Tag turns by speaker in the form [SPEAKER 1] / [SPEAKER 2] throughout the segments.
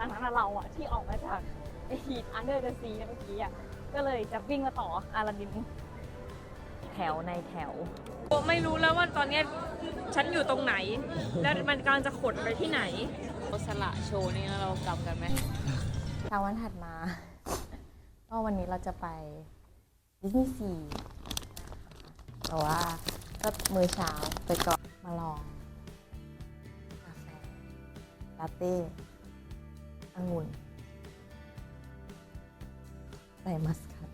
[SPEAKER 1] ดังนั้นอะเราอะที่ออกมาจากไอฮีทอันเดอร์เดอะซีเมื่อกี้อะก็เลยจะวิ่งมาต่ออาราดินแถวในแถว
[SPEAKER 2] ไม่รู้แล้วว่าตอนเนี้ยฉันอยู่ตรงไหน แล้วมันกำลังจะขดไปที่ไหน
[SPEAKER 3] สละโชว์นี่เรากำกันไหม
[SPEAKER 1] เช้าวันถัดมา ก็วันนี้เราจะไปดิสนีย์ซีแต่ว่าก็มื้อเช้าไปก่อนมาลองกาแฟลาเต้ องุ่นใส่มัสคัต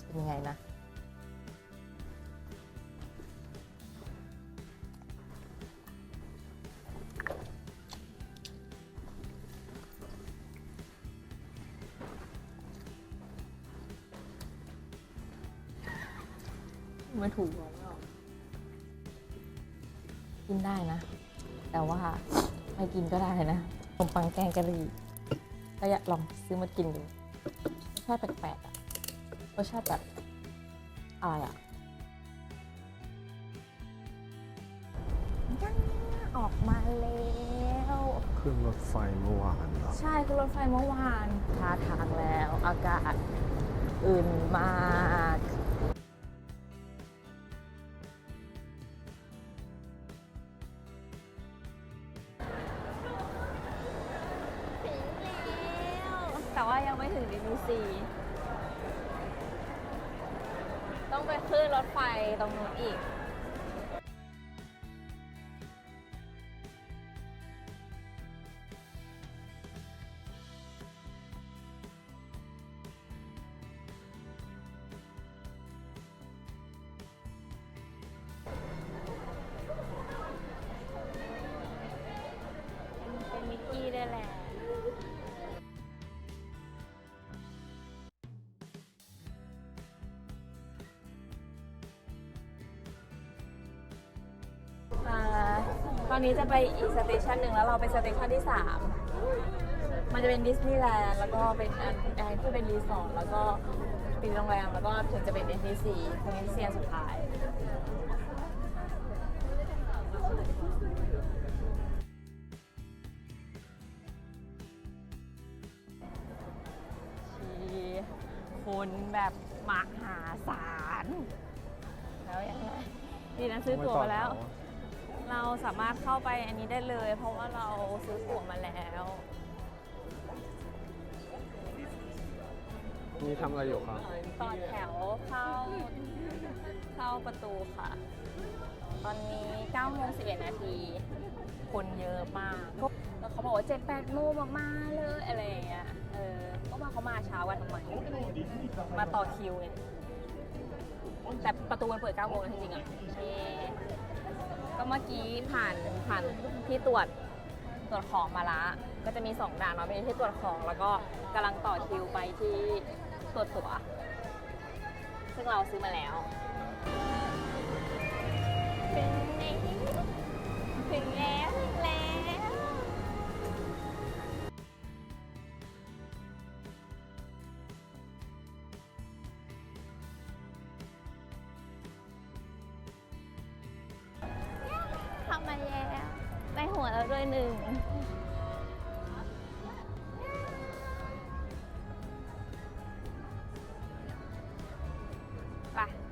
[SPEAKER 1] จะเป็นยังไงนะ ไม่ถูกหรอกกินได้นะ แต่ว่าไม่กินก็ได้นะ ขนมปังแกงกะหรี่ก็อยากลองซื้อมากินดูรสชาติแปลกๆอะรสชาติแบบอะไรอะยังออกมาแล้ว
[SPEAKER 4] ขึ้นรถไฟเมื่อวานเหรอ
[SPEAKER 1] ใช่คือรถไฟเมื่อวานท่าทางแล้ว อากาศอื่นมาก แต่ว่ายังไม่ถึงดิสนีซีต้องไปขึ้นรถไฟตรงนู้นอีก ตอนนี้จะไปอีกสเตชันหนึ่งแล้วเราไปสเตชันที่3มันจะเป็นดิสนีย์แลนด์แล้วก็เป็นอันอันที่เป็นรีสอร์ทแล้วก็เป็นโรงแรมแล้วก็ถึงจะเป็นดิสนีย์ซีตรงนี้เซียนสุดท้ายชีคนแบบมหาศาลแล้วยังไงดีนะซื้อตั๋วมาแล้ว เราสามารถเข้าไปอันนี้ได้เลย เพราะว่าเราซื้อตั๋วมาแล้ว
[SPEAKER 4] นี่ทำอะไรอยู่ครับ
[SPEAKER 1] ต่อแถวเข้าเข้าประตูค่ะ ตอนนี้9โมง11 นาที คนเยอะมากแล้วเขาบอกว่า7 8โมงมาๆเลยอะไรอย่างเงี้ยเออก็มาเขามาเช้ากันทำไมมาต่อคิวไงแต่ประตูมันเปิด9โมงนะจริงๆอะเย้ ก็เมื่อกี้ผ่านผ่านที่ตรวจตรวจของมาละ ก็จะมี2ด่านเนาะเป็นที่ตรวจของ แล้วก็กำลังต่อคิวไปที่ตรวจตั๋ว ซึ่งเราซื้อมาแล้ว ถึงแล้วถึงแล้ว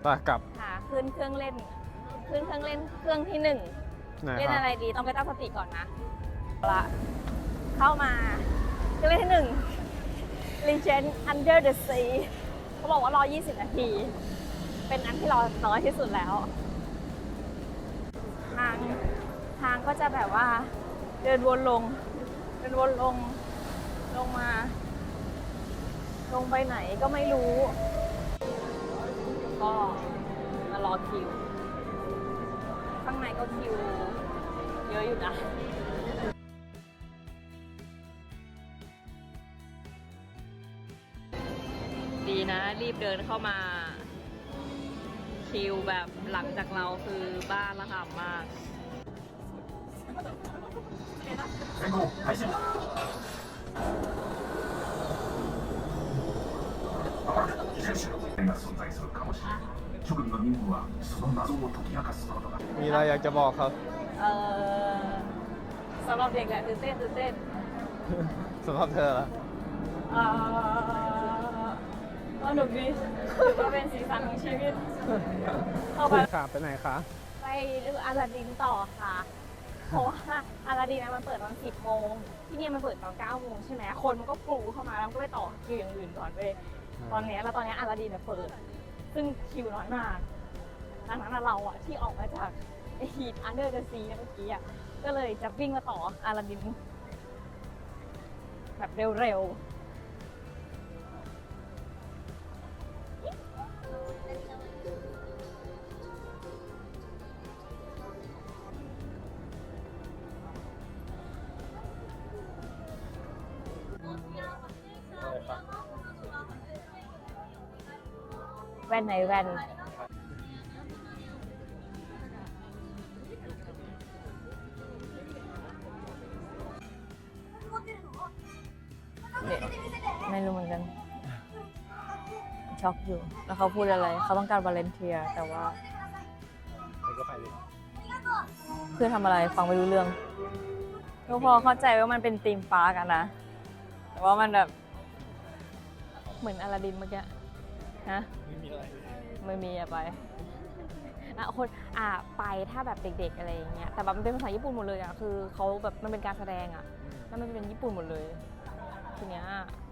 [SPEAKER 1] ไป
[SPEAKER 4] ไปกลับ
[SPEAKER 1] หาขึ้นเครื่องเล่น ขึ้นเครื่องเล่นเครื่องที่หนึ่ง
[SPEAKER 4] ไหน
[SPEAKER 1] เล่น
[SPEAKER 4] ครั
[SPEAKER 1] อะไร
[SPEAKER 4] บ
[SPEAKER 1] ดีต้องไปตั้งสติก่อนนะเอาละเข้ามาเครื่องเล่นที่หนึ่ง Legend Under the Sea เขาบอกว่ารอ 20 นาที เป็นอันที่รอน้อยที่สุดแล้ว ทางทางก็จะแบบว่าเดินวนลง เดินวนลงลงมา ลงไปไหนก็ไม่รู้ ก็มารอคิว ข้างในก็คิว เยอะอยู่นะ ดีนะ รีบเดินเข้ามา คิวแบบหลังจากเราคือบ้านละหามาก
[SPEAKER 5] 遺伝子の点が存在するかもしれ
[SPEAKER 4] มีอะไรอยากจะบอกครับ
[SPEAKER 1] เออสำหรับเด็กแหละตื่นเต้นตื่นเต้น
[SPEAKER 4] สำหรับเธอละ
[SPEAKER 2] อ่าสนุกดีถือว่าเป็นสีสันของชีวิตเข้าไป
[SPEAKER 4] ค่ะไปไหนคะ
[SPEAKER 1] ไปดูอาลาดินต่อค่ะเพราะว่าอาลาดินอะมันเปิดตอน10โมงที่เนี่ยมันเปิดตอน9โมงใช่ไหมคนมันก็กรูเข้ามาแล้วมันก็ไปต่อคิวอย่างอื่นก่อนเลยตอนเนี้ยแล้วตอนเนี้ยอาลาดินเนี่ยเปิด ซึ่งคิวน้อยมาก ดังนั้นเราอะที่ออกมาจากฮีทอันเดอร์เดอะซีเมื่อกี้อะก็เลยจะวิ่งมาต่ออาลาดินแบบเร็วๆแว่นไหนแว่น อกอยู่แล้วเขาพูดอะไร เขาต้องการวาเลนเทียแต่ว่า
[SPEAKER 4] ไปก็ไปดิ
[SPEAKER 1] เพื่อทำอะไรฟังไม่รู้เรื่องก็พอเข้าใจว่ามันเป็นธีมปาร์กอะนะ แต่ว่ามันแบบ เหมือนอลาดินเมื่อกี้ฮะ
[SPEAKER 4] ไม่มีอะไร
[SPEAKER 1] ไม่มีอะไปอะคนอะไปถ้าแบบเด็กๆอะไรอย่างเงี้ยแต่แบบมันเป็นภาษาญี่ปุ่นหมดเลยอะคือเขาแบบมันเป็นการแสดงอะแล้วมันเป็นญี่ปุ่นหมดเลย ทีเนี้ย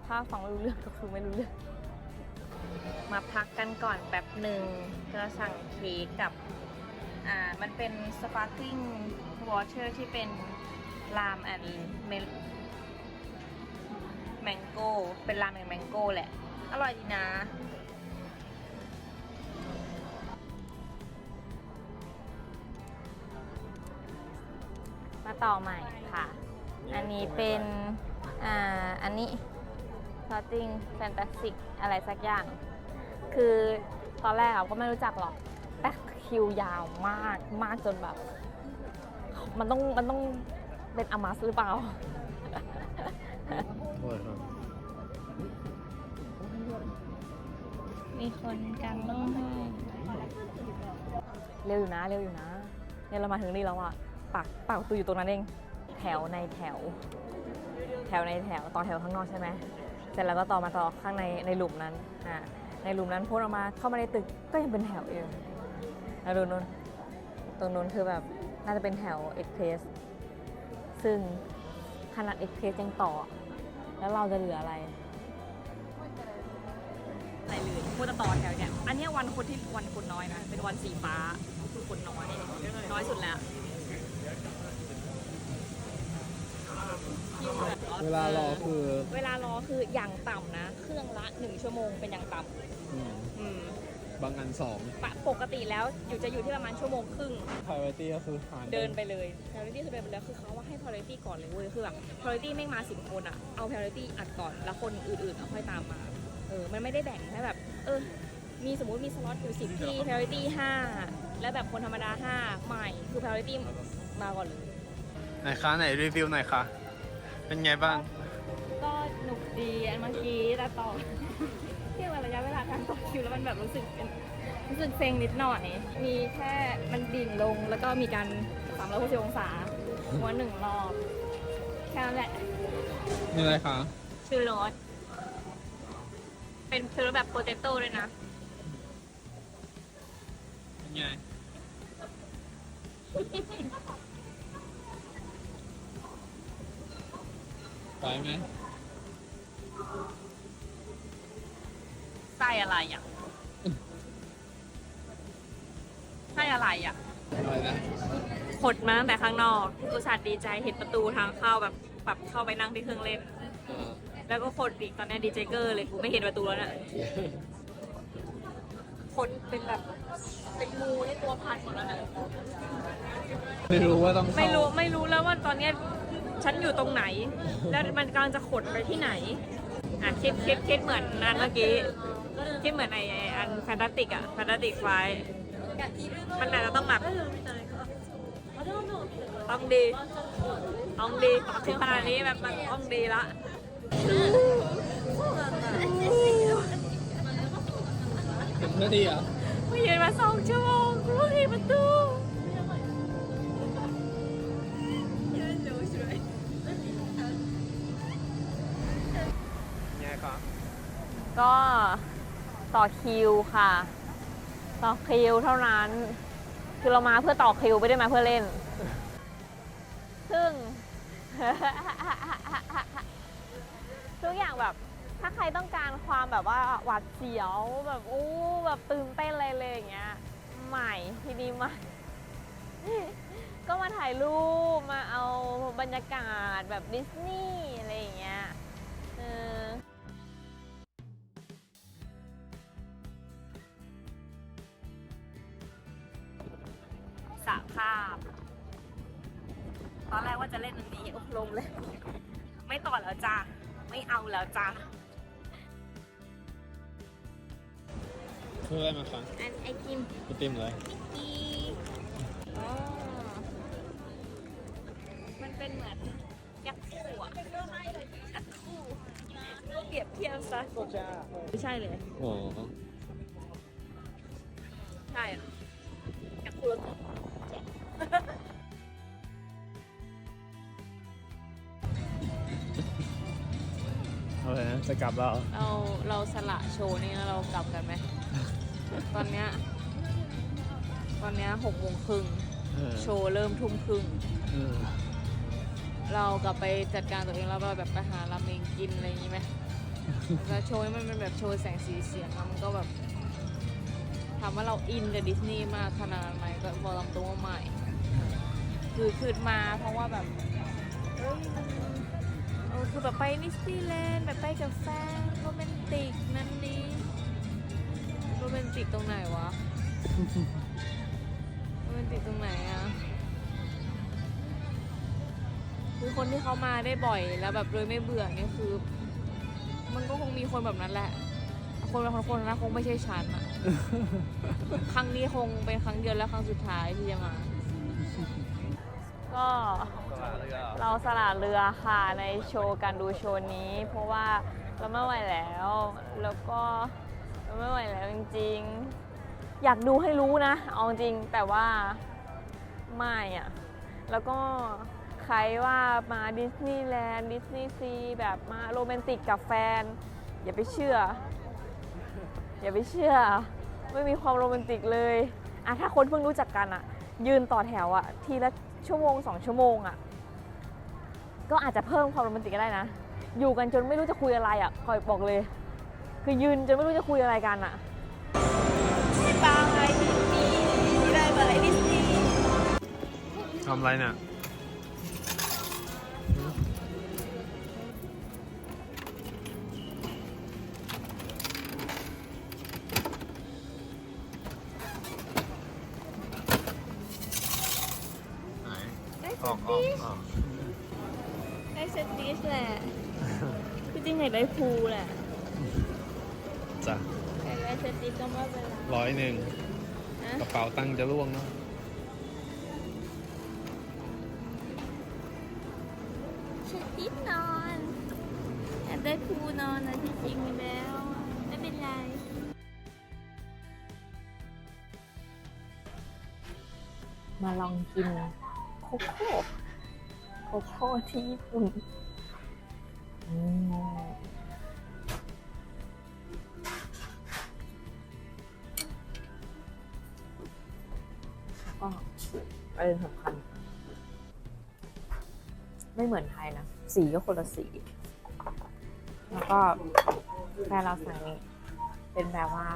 [SPEAKER 1] ถ้าฟังไม่รู้เรื่องก็คือไม่รู้เรื่อง มาพักกันก่อนแบบหนึ่งจะสั่งเค้กกับ อ่า มันเป็นสปาร์คลิ n งวอเ e อร์ที่เป็นรามแอนเมลแมงโก้ เป็นรามแอนแมงโก้แหละ อร่อยดีนะมาต่อใหม่ค่ะ อันนี้เป็น อ่า อันนี้ s อ r t i n g Fantastic อะไรสักอย่าง คือตอนแรกอะก็ไม่รู้จักหรอก แต่คิวยาวมากมากจนแบบ มันต้องมันต้องเป็นอามาสหรือเปล่า
[SPEAKER 4] โทษครับ
[SPEAKER 1] มีคนกันร้องไห้เร็วอยู่นะเร็วอยู่นะเนี่ยเรามาถึงนี่แล้วอะปากปากประตูอยู่ตรงนั้นเอง แถวในแถว แถวในแถว ต่อแถวข้างนอกใช่ไหมเส ร็จแล้วก็ต่อมาต่อข้างในในหลุมนั้นอ่าในหลุมนั้นพ้นออกมาเข้ามาในตึกก็ยังเป็นแถวอยู่แล้วดูนู้นตรงนู้นคือแบบน่าจะเป็นแถวเอ็กเพรสซึ่งขนาดเอ็กเพรสยังต่อ แล้วเราจะเหลืออะไร
[SPEAKER 2] อะไรเลยพูดต่อแถวเนี่ยอันนี้วันคนที่วันคนน้อยนะเป็นวันสีฟ้าคือคนน้อยน้อยสุดแล้ว
[SPEAKER 4] เวลารอคือ
[SPEAKER 2] เวลารอคืออย่างต่ำนะ เครื่องละหนึ่งชั่วโมงเป็นอย่างต่
[SPEAKER 4] อืมำ
[SPEAKER 2] อืม
[SPEAKER 4] บางอันสอง
[SPEAKER 2] ปะปกติแล้วอยู่จะอยู่ที่ประมาณชั่วโมงครึ่ง
[SPEAKER 4] priority ก็คือหาร
[SPEAKER 2] เดินไปเลย priority คือเดินไปเลยคือเขาว่าให้ priority ก่อนเลยเว้ย คือแบบ priority ไม่มาสิบคนอะเอา priority อัดก่อน แล้วคนอื่นๆเอาค่อยตามมา เออ มันไม่ได้แบ่งให้แบบ เออ มีสมมุติมีสล็อตอยู่สิบที่ priority ห้า แล้วแบบคนธรรมดาห้าใหม่ คือ priority มาก่อนเลย
[SPEAKER 4] ไหนคะไหนรีวิวหน่อยค่ะ เป็นไงบ้าง
[SPEAKER 1] ก็หนุกดีอันเมื่อกี้แต่ต่อเทียบกับระยะเวลาการต่อคิวแล้วมันแบบรู้สึกเป็นรู้สึกเซ็งนิดหน่อย มีแค่มันดิ่งลงแล้วก็มีการ360องศาหัวหนึ่งรอบแค่นั้นแหละ
[SPEAKER 4] มีอะไรคะ
[SPEAKER 2] ชื่อรถเป็นคือรถแบบโปเตโต้ด้วยนะ
[SPEAKER 4] เป็นไง ไปไหม
[SPEAKER 2] ไส้อะไรอะไส้อะไรอะ
[SPEAKER 4] อะไรนะ
[SPEAKER 2] ขดมาตั้งแต่ข้างนอกอุตส่าห์ดีใจเห็นประตูทางเข้าแบบแบบเข้าไปนั่งที่เครื่องเล่น
[SPEAKER 4] อ่า
[SPEAKER 2] แล้วก็ขดอีกตอนนี้ดีใจเกอร์เลยกูไม่เห็นประตูแล้วน่ะขดเป็นแบบเป็นงูในตัวพันหมดแล้วนะ
[SPEAKER 4] ไม่รู้ว่าต้องเข้า
[SPEAKER 2] ไม่รู้ไม่รู้แล้วว่าตอนเนี้ย ฉันอยู่ตรงไหน แล้วมันกำลังจะขดไปที่ไหน อะคิดคิดคิดเหมือนนั้นเมื่อกี้คิดเหมือนไอไอ้อันแฟนตาติกอะแฟนตาติกไฟมันอาจจะต้องแบบต้องดีต้องดีต่อขึ้นขนาดนี้แบบมันต้องดีละ
[SPEAKER 4] เห็นเพื่อดีเหรอะ
[SPEAKER 2] ไม่ยืนมาสองชั่วโมงกูเพิ่งเห็นประตู
[SPEAKER 1] ก็ต่อคิวค่ะ ต่อคิวเท่านั้น คือเรามาเพื่อต่อคิวไม่ได้มาเพื่อเล่น ซึ่ง ทุกอย่างแบบ ถ้าใครต้องการความแบบว่าหวาดเสียวแบบอู้แบบตื่นเต้นอะไรเลยอย่างเงี้ย ใหม่ที่นี่ใหม่ก็มาถ่ายรูปมาเอาบรรยากาศแบบดิสนีย์อะไรอย่างเงี้ยเออ ลงเลย ไม่ต่อแล้วจ้าไม่เอาแล้วจ้า
[SPEAKER 4] คืออะไรมาคะ
[SPEAKER 1] อันไอกิม
[SPEAKER 4] ไอติมเลย
[SPEAKER 1] อีอ๋อมันเป็นเหมือนยักษ์คู่อะยักษ์คู่เปรียบเทียบซะ
[SPEAKER 2] ไม่ใช่เลย
[SPEAKER 4] โอ้
[SPEAKER 1] ใช่
[SPEAKER 4] เลยนะจะกลับแล้ว
[SPEAKER 3] เราเราสละโชว์นี่แล้วเรากลับกันไหม ตอนเนี้ยตอนเนี้ยหกโมงครึ่ง
[SPEAKER 4] เออ
[SPEAKER 3] โชว์เริ่มทุ่มครึ่ง
[SPEAKER 4] เออ
[SPEAKER 3] เรากลับไปจัดการตัวเองแล้วเราแบบไปหาราเมงกินอะไรอย่างงี้ไหม แล้วโชว์นี้มันเป็นแบบโชว์แสงสีเสียงอะมันก็แบบถามว่าเราอินกับดิสนีย์มากขนาดนั้นไหมก็บอกตามตรงว่าไม่ คือคือมาเพราะว่าแบบเอ้ยมันเออ คือแบบไปดิสนีย์แลนด์แบบไปกับแฟนโรแมนติกนั่นนี่โรแมนติกตรงไหนวะโรแมนติกตรงไหนอะคือคนที่เขามาได้บ่อยแล้วแบบโดยไม่เบื่อนี่คือ มันก็คงมีคนแบบนั้นแหละ คนบางคนนะคงไม่ใช่ฉันอะครั้งนี้คงเป็นครั้งเดียวและครั้งสุดท้ายที่จะมา
[SPEAKER 1] ก็เราสละเรือค่ะในโชว์การดูโชว์นี้ เพราะว่าเราไม่ไหวแล้ว แล้วก็เราไม่ไหวแล้วจริงๆ อยากดูให้รู้นะเอาจริงแต่ว่าไม่อะแล้วก็ใครว่ามาดิสนีย์แลนด์ดิสนีย์ซีแบบมาโรแมนติกกับแฟน อย่าไปเชื่อ อย่าไปเชื่อ ไม่มีความโรแมนติกเลยอะถ้าคนเพิ่งรู้จักกันอะยืนต่อแถวอะทีละ ชั่วโมงสองชั่วโมงอะก็อาจจะเพิ่มความโรแมนติกก็ได้นะ อยู่กันจนไม่รู้จะคุยอะไรอะคอยบอกเลย คือยืนจนไม่รู้จะคุยอะไรกันอะบายดิสนีย์ได้บายดิสนี
[SPEAKER 4] ทำอะไรเนี่ย ไหนออกออกออก
[SPEAKER 1] ได้เซตดิสแหละคือจริงอยากได้พูลแหละ
[SPEAKER 4] จ้ะ
[SPEAKER 1] อยากได้เซตดิสก็ไม่เป็นไร
[SPEAKER 4] ร้อยหนึ่ง
[SPEAKER 1] นะ
[SPEAKER 4] กระเป๋าตังค์จะร่วงเนาะ
[SPEAKER 1] เซตดิสนอนอยากได้พูลนอนนะที่จริงแล้ว ไม่เป็นไรมาลองกิน โคโค่โคโค่ที่ญี่ปุ่นก็ประเด็นสำคัญ ไม่เหมือนไทยนะ สีก็คนละสี แล้วก็แฟนเราสั่งนี้ เป็นแบบว่า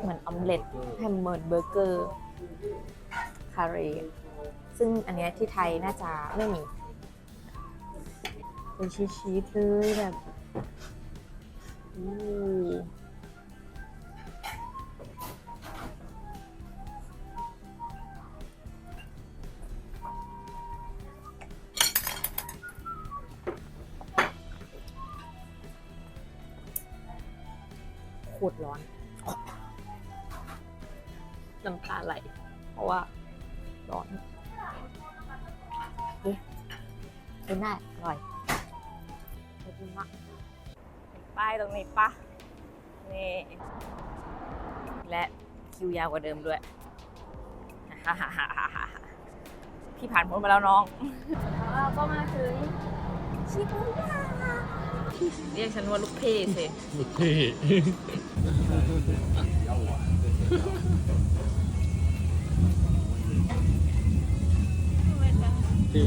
[SPEAKER 1] เหมือนออมเล็ตแฮมเบอร์เบอร์เกอร์ คาเร ซึ่งอันเนี้ยที่ไทยน่าจะไม่มีเป็นชีสๆเลยแบบอู้ กินได้อร่อยขอบคุณมากป้ายตรงนี้ปะนี่ และคิวยาวกว่าเดิมด้วย พี่ผ่านพ้นมาแล้วน้องเราก็มาถึงชิบูย่าเรียกฉันว่าลูกเพ่เสร็จ
[SPEAKER 2] ที่